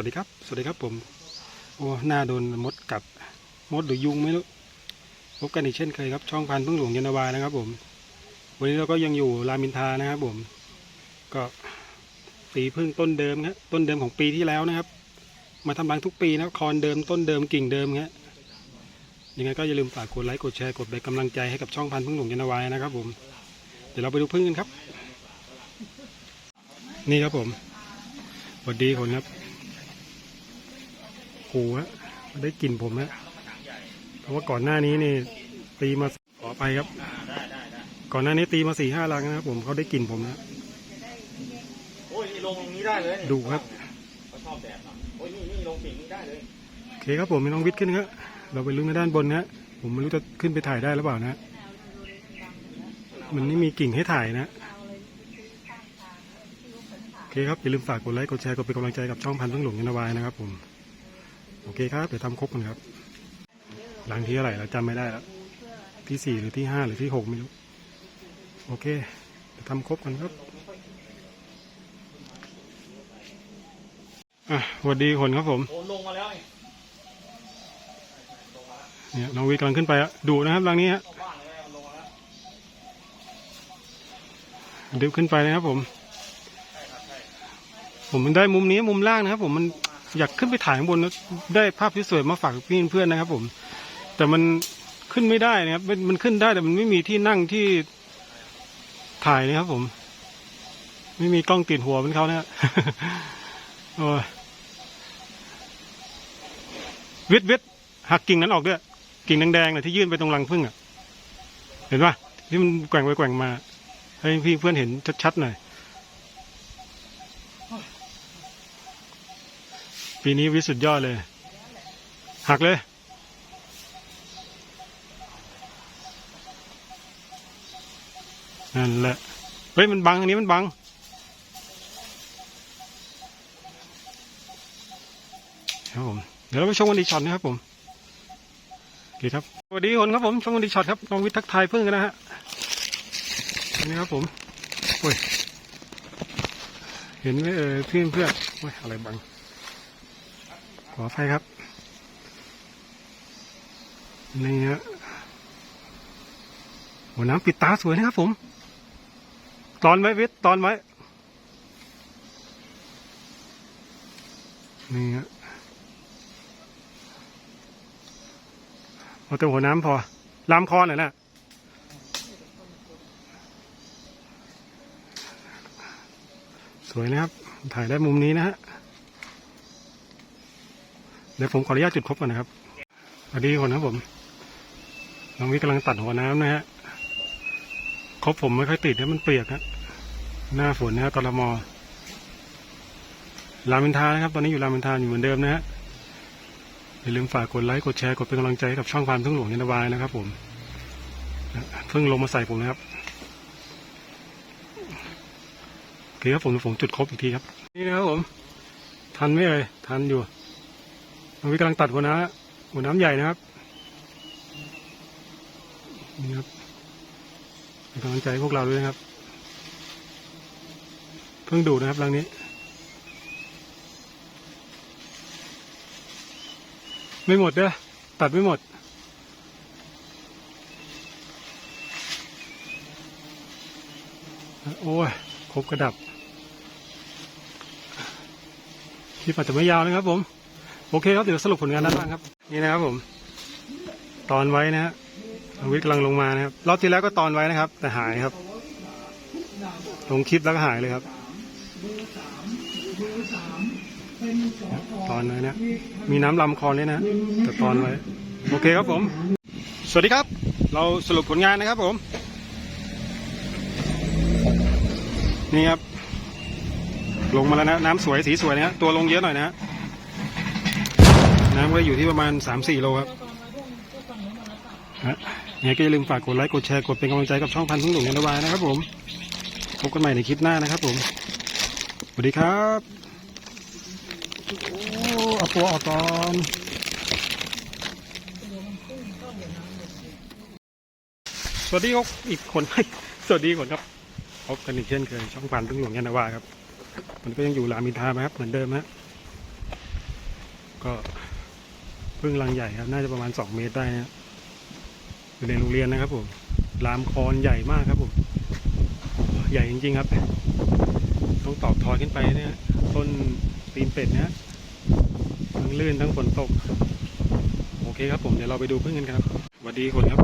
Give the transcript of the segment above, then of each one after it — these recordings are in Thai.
วัสดีครับ สวัสดีครับผม โอ้ หน้าโดนมดกัด มดหรือยุงไม่รู้ พบกันอีกเช่นเคยครับ ช่องพันธุ์พึ่งหลวงยานาวานะครับผม วันนี้เราก็ยังอยู่รามินทานะครับผม ก็สีพึ่งต้นเดิมครับต้นเดิมของปีที่แล้วนะครับ มาทำรังทุกปีนะครับคอนเดิมต้นเดิมกิ่งเดิมครับยังไงก็อย่าลืมฝากกดไลค์กดแชร์กดเป็นกำลังใจให้กับช่องพันธุ์พึ่งหลวงยานนาวานะครับผม เดี๋ยวเราไปดูพึ่งกันครับ นี่ครับผมสวัสดีคนครับ โอ้โหฮะได้กลิ่นผมฮะเพราะว่าก่อนหน้านี้นี่ตีมาขอไปครับ ก่อนหน้านี้ตีมาสี่ห้าลังนะครับผมเขาได้กลิ่นผมนะโอ้ยนี่ลงตรงนี้ได้เลยนี่ดูครับเขาชอบแดดหน่อยโอ้ยนี่นี่ลงสิ่งนี้ได้เลยโอเคครับผมไม่ต้องวิทย์ขึ้นครับเราไปลุ้นกันด้านบนนะผมไม่รู้จะขึ้นไปถ่ายได้หรือเปล่านะมันไม่มีกิ่งให้ถ่ายนะโอเคครับอย่าลืมฝากกดไลค์กดแชร์กดเป็นกำลังใจกับช่องพันธุ์พึ่งหลวงยานนาวายนะครับผม โอเคครับ เดี๋ยวทำครบกันครับหลังที่เท่าไหร่เราจำไม่ได้แล้วที่สี่หรือที่ห้าหรือที่หกไม่รู้ โอเค เดี๋ยวทำครบกันครับอะสวัสดีคนครับผมโอ้ลงมาแล้วเนี่ยน้องวีกำลังขึ้นไปอะดูนะครับรังนี้ฮะเข้าบ้านเลยลงมาแล้วเดี๋ยวขึ้นไปนะครับผม ผมมันได้มุมนี้มุมล่างนะครับผมมัน อยากขึ้นไปถ่ายข้างบนแล้วได้ภาพที่สวยมาฝากพี่เพื่อนนะครับ ผม แต่มันขึ้นไม่ได้นะครับ มันขึ้นได้แต่มันไม่มีที่นั่งที่ถ่ายนะครับ ผม ไม่มีกล้องติดหัวเป็นเขานะฮะโอ้ยวิทย์วิทย์หักกิ่งนั้นออกด้วยกิ่งแดงๆน่ะที่ยื่นไปตรงรังผึ้งอะ เห็นปะที่มันแกว่งไปแกว่งมาให้พี่เพื่อนเห็นชัดๆหน่อย ปีนี้วิสุดยอดเลย หักเลย นั่นแหละ เฮ้ย มันบัง อันนี้มันบัง ครับผม เดี๋ยวเราไปชมกันอีกช็อตนะครับผมโอเครับ สวัสดีคนครับผม ชมกันอีกช็อตครับน้องวิทย์ทักทายเพิ่งกันนะฮะ นี่ครับผมโอ้ยเห็นไหมเออเพื่อนเพื่อนโอ้ยอะไรบัง ออภัยครับ นี่ฮะหัวน้ำปิดตาสวยนะครับผม ตอนไว้วิทย์ตอนไว้ นี่ฮะเอาแต่หัวน้ำพอ ลามคอหน่อยนะสวยนะครับ ถ่ายได้มุมนี้นะฮะ เดี๋ยวผมขออนุญาตจุดครบก่อนนะครับสวัสดีคนครับผมน้องวิกำลังตัดหัวน้ำนะฮะครบผมไม่ค่อยติดนะมันเปียกฮะหน้าฝนนะฮะตลมอรามินทานะครับ ตอนนี้อยู่รามินทราอยู่เหมือนเดิมนะฮะอย่าลืมฝากกดไลค์กดแชร์กดเป็นกำลังใจให้กับช่องพันธุ์พึ่งหลวงยนวายนะครับ ผมเพิ่งลงมาใส่ผมนะครับโอเคครับผมเดี๋ยวผมจุดครบอีกทีครับ นี่นะครับผม ทันไหมเอ่ยทันอยู่ น้องวิกำลังตัดหัวน้ำหัวน้ำใหญ่นะครับ นี่ครับเป็นกำลังใจพวกเราด้วยนะครับ เพิ่งดูนะครับรังนี้ไม่หมดเด้อตัดไม่หมด โอ้ยครบกระดับคลิปอาจจะไม่ยาวนะครับผม โอเคครับเดี๋ยวสรุปผลงานด้านล่างครับ นี่นะครับผม ตอนไว้นะฮะวิกำลังลงมานะครับรอบที่แล้วก็ตอนไว้นะครับ แต่หายครับ ลงคลิปแล้วก็หายเลยครับตอนไว้นะ มีน้ำลำคอเลยนะแต่ตอนไว้ โอเคครับผม สวัสดีครับ เราสรุปผลงานนะครับผม นี่ครับ ลงมาแล้วนะ น้ำสวยสีสวยนะฮะตัวลงเยอะหน่อยนะฮะ น้ำก็อยู่ที่ประมาณสามสี่โลครับฮะยังไงก็อย่าลืมฝากกดไลค์ กดแชร์ กดเป็นกำลังใจกับช่องพันธุ์ทุ่งหลวงยันตวายนะครับผม พบกันใหม่ในคลิปหน้านะครับผม สวัสดีครับโอ้เอาตัวออกก่อนสวัสดีครับอีกคนสวัสดีคนครับพบกันอีกเช่นเคยช่องพันธุ์ทุ่งหลวงยันตวายครับ มันก็ยังอยู่รามอินทราไหมครับเหมือนเดิมฮะก็ พึ่งรังใหญ่ครับ น่าจะประมาณสองเมตรได้นะอยู่ในโรงเรียนนะครับผมลามคอนใหญ่มากครับผมใหญ่จริงๆครับ ต้องตอกทอยขึ้นไปเนี่ยต้นตีนเป็ดเนี่ยทั้งลื่นทั้งฝนตก โอเคครับผมเดี๋ยวเราไปดูพึ่งกันครับสวัสดีคนครับ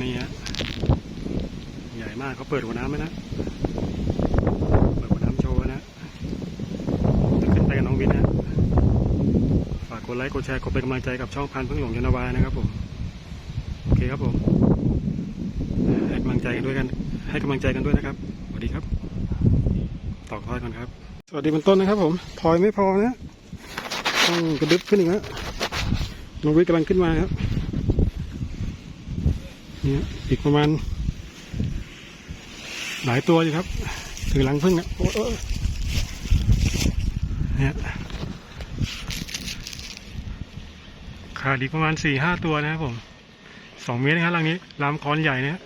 นี่ฮะใหญ่มากเขาเปิดหัวน้ำไหมนะ เปิดหัวน้ำโชว์นะจะขึ้นไปกับน้องวินนะ ฝากก ดไลค์ กดแชร์ กดเป็นกำลังใจกับช่องพันธุ์พึ่งหลงยานาวานะครับผม โอเคครับผม ให้กำลังใจกันด้วยกัน ให้กำลังใจกันด้วยนะครับ สวัสดีครับ ตอกทอยก่อนครับ สวัสดีเป็นต้นนะครับผมทอยไม่พอนะต้องกระดึบขึ้นอีกแล้วน้องวิทกำลังขึ้นมาครับ เนี่ยอีกประมาณ หลายตัวอยู่ครับ ถึงหลังพึ่งนะโอ้เนี่ย ขาดอีกประมาณสี่ห้าตัวนะครับผมสองเมตรนะครับรังนี้ลามคอนใหญ่เนี่ย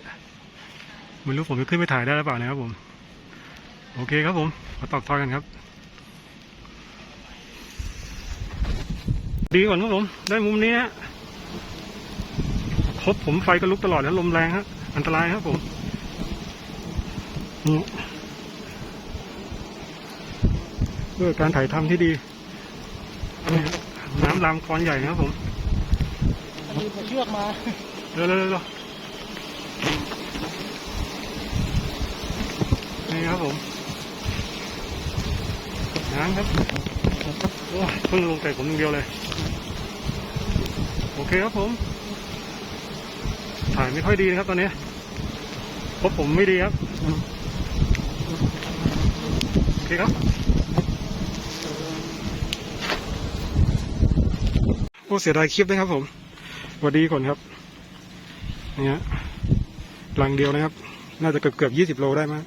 ไม่รู้ผมจะขึ้นไปถ่ายได้หรือเปล่านะครับผม โอเคครับผมมาตอกทอยกันครับ ดีก่อนครับผม ได้มุมนี้ฮะครบผมไฟก็ลุกตลอดแล้วลมแรงฮะอันตรายครับผมนี่เพื่อการถ่ายทำที่ดี น้ำลามคอนใหญ่นะครับผม อันนี้ผมเชือกมาเร็วเร็วเร็วเร็วนี่ครับผมน้ำครับโอ้ยเพิ่งลงแต่ผมอย่งเดียวเลย โอเคครับผม ถ่ายไม่ค่อยดีนะครับตอนนี้พบผมไม่ดีครับ โอเคครับโอ้เสียดายคลิปนะครับผม วัสดีก่อนครับ เนี่ฮะลังเดียวนะครับ น่าจะเกือบเกือบยี่สิบโลได้มั้ง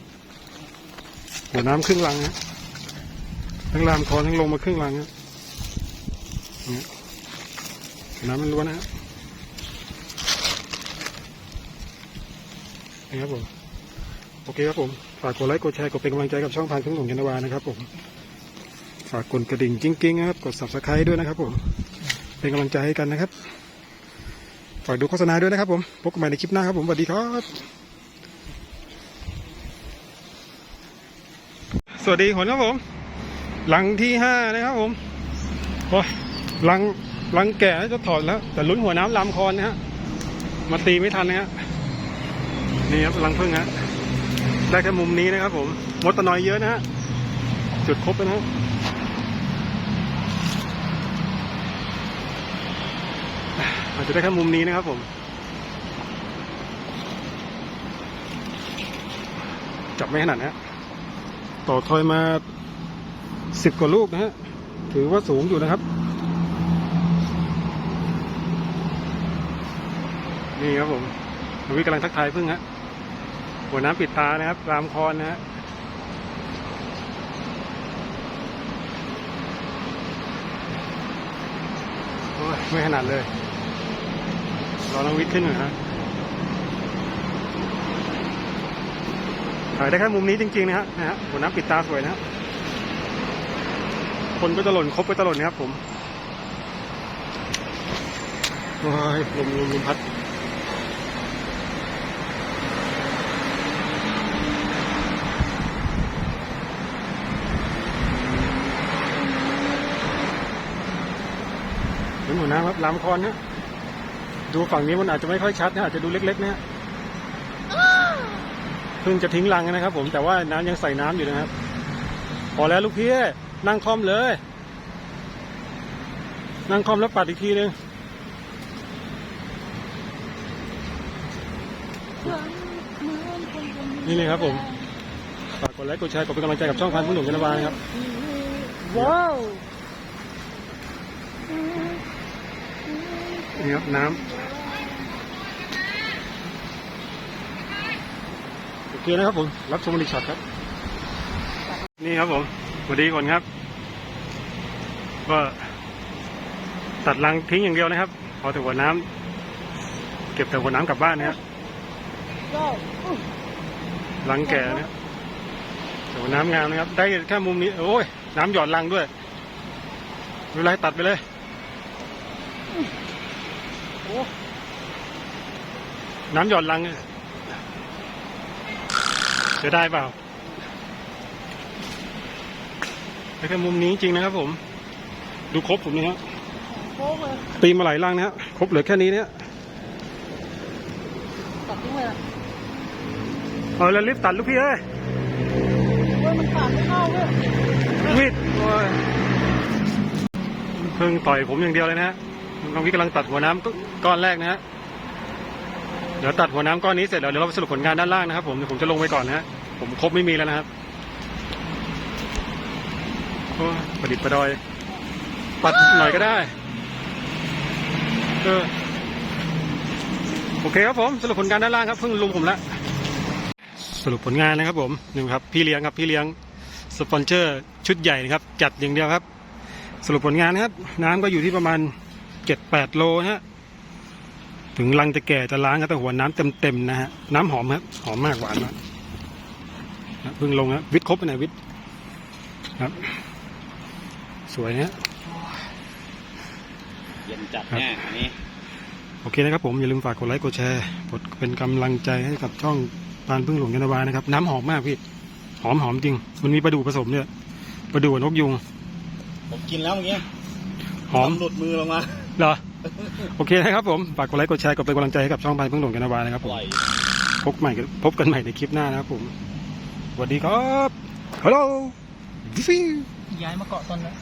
หัวน้ำครึ่งลังฮะทั้งลามคอทั้งลงมาครึ่งลังฮะนี่น้ำมันล้วนนะฮะนี่ครับผม โอเคครับผม ฝากกดไลค์ กดแชร์ กดเป็นกำลังใจกับช่องพันธุ์พึ่งของยันวานะครับผม ฝากกดกระดิ่งกิ้งๆนะครับ กด subscribe ด้วยนะครับผม เป็นกำลังใจให้กันนะครับ ฝากดูโฆษณาด้วยนะครับผม พบกันใหม่ในคลิปหน้าครับผมสวัสดีครับ สวัสดีคนครับผม หลังที่ห้านะครับผมโอ้ยหลังหลังแก่จะถอดแล้ว แต่ลุ้นหัวน้ำลำคอนนะฮะ มาตีไม่ทันนะฮะ นี่ครับหลังพึ่งฮะ ได้แค่มุมนี้นะครับผม มดตะนอยเยอะนะฮะ จุดครบแล้วนะฮะ อาจจะได้แค่มุมนี้นะครับผมจับไม่ขนาดนะต่อทอยมาสิบกว่าลูกนะฮะ ถือว่าสูงอยู่นะครับ นี่ครับผมนวิกำลังทักทายพึ่งฮะ หัวน้ำปิดตานะครับ รามคอนนะฮะโอ้ยไม่ขนาดเลย รอน้องวิทย์ขึ้นหน่อยฮะถ่ายได้แค่มุมนี้จริงๆนะฮะนะฮะหัวน้ำปิดตาสวยนะฮะคนก็จะหล่นครบไปตลอดนะครับผมโอ้ยลมลมลมพัดเป็นหัวน้ำครับลำคอนเนี่ย ดูฝั่งนี้มันอาจจะไม่ค่อยชัดนะอาจจะดูเล็ก ๆ นะฮะเพิ่งจะทิ้งรังนะครับ ผมแต่ว่าน้ำยังใส่น้ำอยู่นะครับ พอแล้วลูกพี่นั่งคอมเลย นั่งคอมแล้วปัดอีกทีนึงนี่เลยครับผมฝากกดไลค์กดแชร์กดเป็นกำลังใจกับช่องพันธุ์ผู้หนุ่มกันบาลนะครับ ว้าว นี่ครับน้ำโอเคนะครับผมรับชมรีช็อตครับ นี่ครับผมสวัสดีก่อนครับ ก็ตัดรังทิ้งอย่างเดียวนะครับ พอแต่หัวน้ำเก็บแต่หัวน้ำกลับบ้านนะครับว้าวรังแก่นะครับแต่หัวน้ำงามนะครับ ได้แค่มุมนี้โอ้ยน้ำหยอดรังด้วยเป็นไรตัดไปเลย น้ำหย่อนลังเนี่ยจะได้เปล่าแต่แค่มุมนี้จริงนะครับผม ดูครบผมนี่ฮะโค้งเลยตีมาหลายลังนะฮะครบเหลือแค่นี้เนี่ยตัดทิ้งเลยนะเอาแล้วรีบตัดลูกพี่เอ้ยเว้ยมันขาดไม่เข้าเว้ยวิดโอ้ยเพิ่งต่อยผมอย่างเดียวเลยนะฮะ น้องพี่กำลังตัดหัวน้ำก้อนแรกนะฮะเดี๋ยวตัดหัวน้ำก้อนนี้เสร็จแล้วเดี๋ยวเราไปสรุปผลงานด้านล่างนะครับผมเดี๋ยวผมจะลงไปก่อนนะฮะผมครบไม่มีแล้วนะครับโอ้ประดิษฐ์ประดอย ปัดหน่อยก็ได้เออโอเคครับผมสรุปผลงานด้านล่างครับเพิ่งลุมผมละสรุปผลงานนะครับผมนี่ครับพี่เลี้ยงครับพี่เลี้ยงสปอนเซอร์ชุดใหญ่นะครับ จัดอย่างเดียวครับ สรุปผลงานนะครับ น้ำก็อยู่ที่ประมาณ เจ็ดแปดโลนะฮะ ถึงรังจะแก่จะล้างครับแต่หัวน้ำเต็มๆนะฮะ น้ำหอมครับ หอมมากหวานมากนะเพิ่งลงนะวิทย์ครบไปไหนวิทย์ครับ สวยนะฮะเย็นจัดแน่อันนี้ โอเคนะครับผมอย่าลืมฝากกดไลค์กดแชร์กดเป็นกำลังใจให้กับช่องปานพึ่งหลวงยานาวานะครับ น้ำหอมมากพี่ หอมหอมจริง มันมีปลาดูผสมเนี่ยปลาดูกับนกยุง ผมกินแล้วเมื่อกี้หอมหลุดมือลงมา เหรอ โอเคนะครับผม ฝากกดไลค์กดแชร์กดเป็นกำลังใจให้กับช่องพายพึ่งหลวงกันนาวานะครับปผมล่อยพบใหม่กันพบกันใหม่ในคลิปหน้านะครับผม สวัสดีครับฮัลโหลฟิย้ายมาเกาะตอนนั้น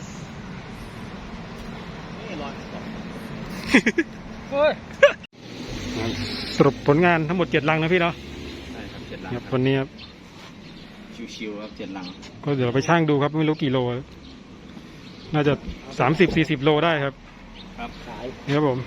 นี่ลอยเฮ้ยสรุปผลงานทั้งหมดเจ็ดลังนะพี่เนาะใช่ครับเจ็ดลังครับวันนี้ครับ ชิวๆครับเจ็ดลัง ก็เดี๋ยวเราไปช่างดูครับ ไม่รู้กี่โล น่าจะสามสิบสี่สิบโลได้ครับ ครับขายครับผม